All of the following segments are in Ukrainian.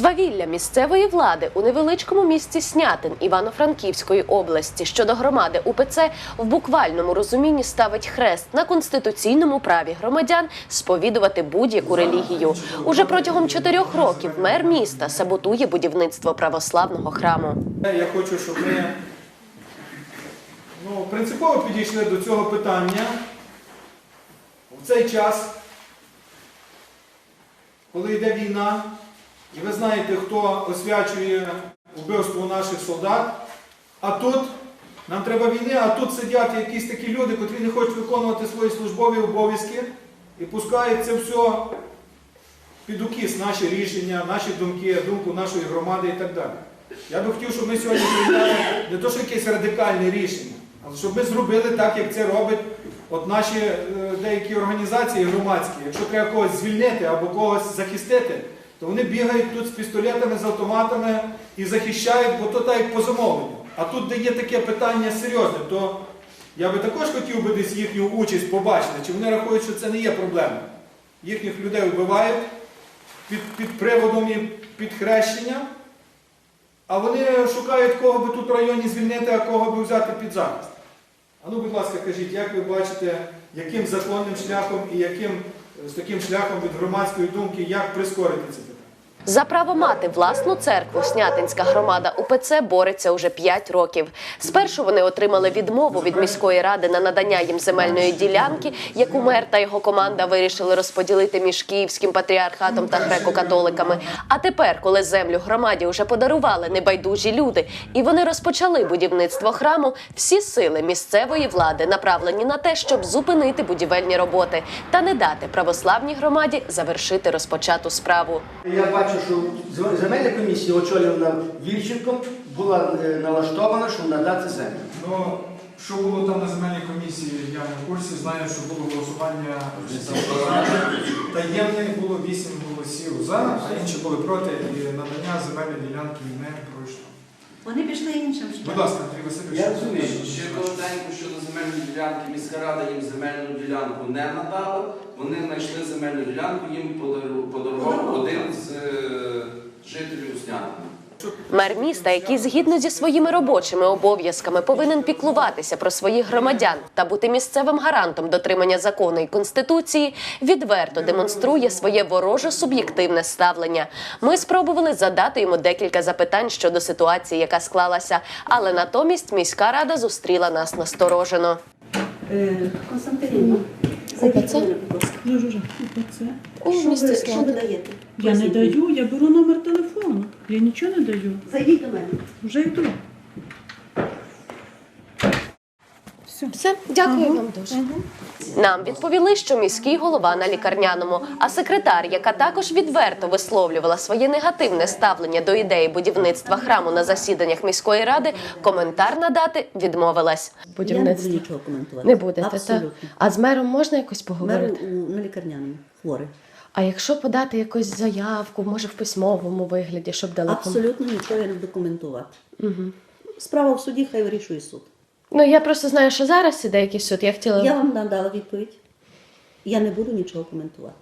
Свавілля місцевої влади у невеличкому місті Снятин Івано-Франківської області щодо громади УПЦ в буквальному розумінні ставить хрест на конституційному праві громадян сповідувати будь-яку релігію. Уже протягом чотирьох років мер міста саботує будівництво православного храму. Я хочу, щоб ми ну, принципово підійшли до цього питання в цей час, коли йде війна, і ви знаєте, хто освячує вбивство наших солдат, а тут нам треба війни, а тут сидять якісь такі люди, котрі не хочуть виконувати свої службові обов'язки і пускають це все під укіс наші рішення, наші думки, думку нашої громади і так далі. Я би хотів, щоб ми сьогодні прийняли не то, що якесь радикальне рішення, але щоб ми зробили так, як це робить от наші е, деякі організації громадські. Якщо треба когось звільнити або когось захистити, то вони бігають тут з пістолетами, з автоматами і захищають, бо то так по замовленню. А тут, де є таке питання серйозне, то я би також хотів би десь їхню участь побачити, чи вони рахують, що це не є проблема. Їхніх людей вбивають під, під приводом і під хрещення, а вони шукають, кого би тут в районі звільнити, а кого би взяти під захист. А ну, будь ласка, кажіть, як ви бачите, яким законним шляхом і яким з таким шляхом від громадської думки, як прискорити це питання? За право мати власну церкву Снятинська громада УПЦ бореться уже 5 років. Спершу вони отримали відмову від міської ради на надання їм земельної ділянки, яку мер та його команда вирішили розподілити між київським патріархатом та греко-католиками. А тепер, коли землю громаді вже подарували небайдужі люди, і вони розпочали будівництво храму, всі сили місцевої влади направлені на те, щоб зупинити будівельні роботи та не дати православній громаді завершити розпочату справу. Я бачу, що земельна комісія, очолювана Вільченком, була е, налаштована, щоб надати землю. Ну, що було там на земельній комісії, я не в курсі. Знаю, що було голосування таємне, було 8 голосів за, а інші були проти, і надання земельної ділянки не пройшло. Вони пішли іншим Будь ласка, Андрій Васильович. Я розумію. Ще коротенько щодо земельної ділянки, міська рада їм земельну ділянку не надала. Вони знайшли земельну ділянку, їм подарував один з е, жителів Снятина. Мер міста, який згідно зі своїми робочими обов'язками повинен піклуватися про своїх громадян та бути місцевим гарантом дотримання закону і конституції, відверто демонструє своє вороже суб'єктивне ставлення. Ми спробували задати йому декілька запитань щодо ситуації, яка склалася, але натомість міська рада зустріла нас насторожено. Е, Константинівна, зайдіть Дуже вже це. О, Що ви, що ви даєте? Я не Поясніть. даю, я беру номер телефону. Я нічого не даю. Зайдіть до мене. Вже йду. Все. Все, дякую вам дуже. Нам відповіли, що міський голова на лікарняному, а секретар, яка також відверто висловлювала своє негативне ставлення до ідеї будівництва храму на засіданнях міської ради, коментар надати відмовилась. Буду нічого коментувати. Не будете, та? Абсолютно. А з мером можна якось Мер поговорити? у- на лікарняному, хворий. А якщо подати якусь заявку, може в письмовому вигляді, щоб дали Абсолютно нічого я не буду коментувати. Справа в суді, хай вирішує суд. Ну я просто знаю, що зараз іде якийсь суд. Я хотіла Я вам надала відповідь. Я не буду нічого коментувати.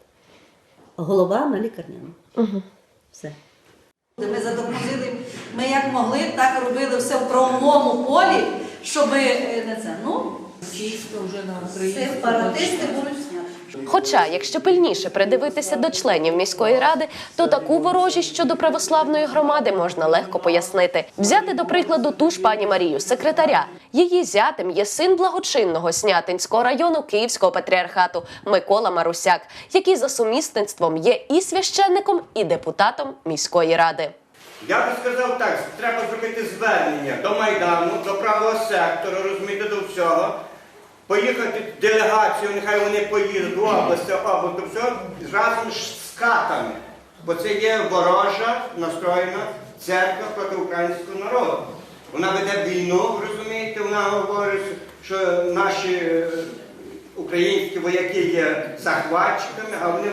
Голова на лікарняному. Угу. Все. Ми задопустили, ми як могли, так робили все в правовому полі, щоб е, не це. Ну, сепаратисти будуть. Хоча, якщо пильніше придивитися до членів міської ради, то таку ворожість щодо православної громади можна легко пояснити. Взяти до прикладу ту ж пані Марію, секретаря. Її зятем є син благочинного Снятинського району Київського патріархату Микола Марусяк, який за сумісництвом є і священником, і депутатом міської ради. Я би сказав так, треба зробити звернення до Майдану, до правого сектору, розумієте, до всього. Поїхати делегацію, нехай вони поїдуть в область, або то все разом з катами. Бо це є ворожа настроєна церква проти українського народу. Вона веде війну, розумієте, вона говорить, що наші е, українські вояки є захватчиками, а вони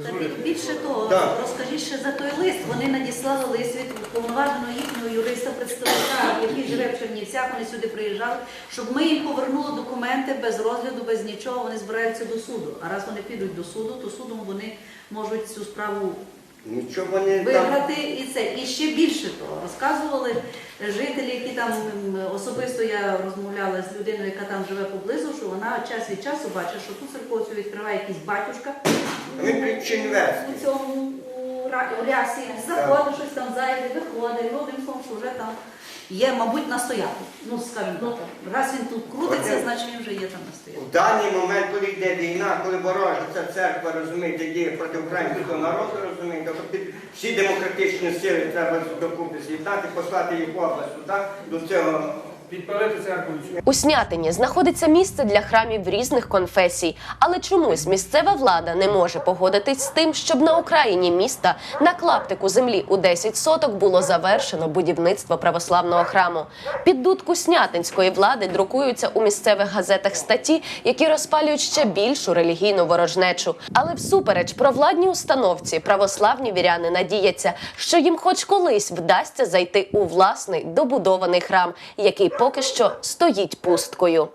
Та Більше того, да. розкажіть ще за той лист. Вони надіслали лист від повноваженого їхнього юриста представника, який живе в Чернівцях. Вони сюди приїжджали, щоб ми їм повернули документи без розгляду, без нічого. Вони збираються до суду. А раз вони підуть до суду, то судом вони можуть цю справу Нічого не там. виграти і це. І ще більше того, розказували жителі, які там особисто я розмовляла з людиною, яка там живе поблизу, що вона час від часу бачить, що ту церковцю відкриває якийсь батюшка Він у цьому у рясі, заходить щось там зайде, виходить, словом, вже там є, мабуть, настоятель. Ну, скажімо. Раз він тут крутиться, значить він вже є там настоятель. В даний момент, коли йде війна, коли ворожа ця церква, розумієте, діє проти українського народу, розумієте, то під всі демократичні сили треба докупи з'єднати, послати їх в область туди, до цього підпалити церкву. У Снятині знаходиться місце для храмів різних конфесій, але чомусь місцева влада не може погодитись з тим, щоб на окраїні міста на клаптику землі у 10 соток було завершено будівництво православного храму. Під дудку снятинської влади друкуються у місцевих газетах статті, які розпалюють ще більшу релігійну ворожнечу. Але всупереч провладній установці православні віряни надіяться, що їм хоч колись вдасться зайти у власний добудований храм, який поки що стоїть пусткою.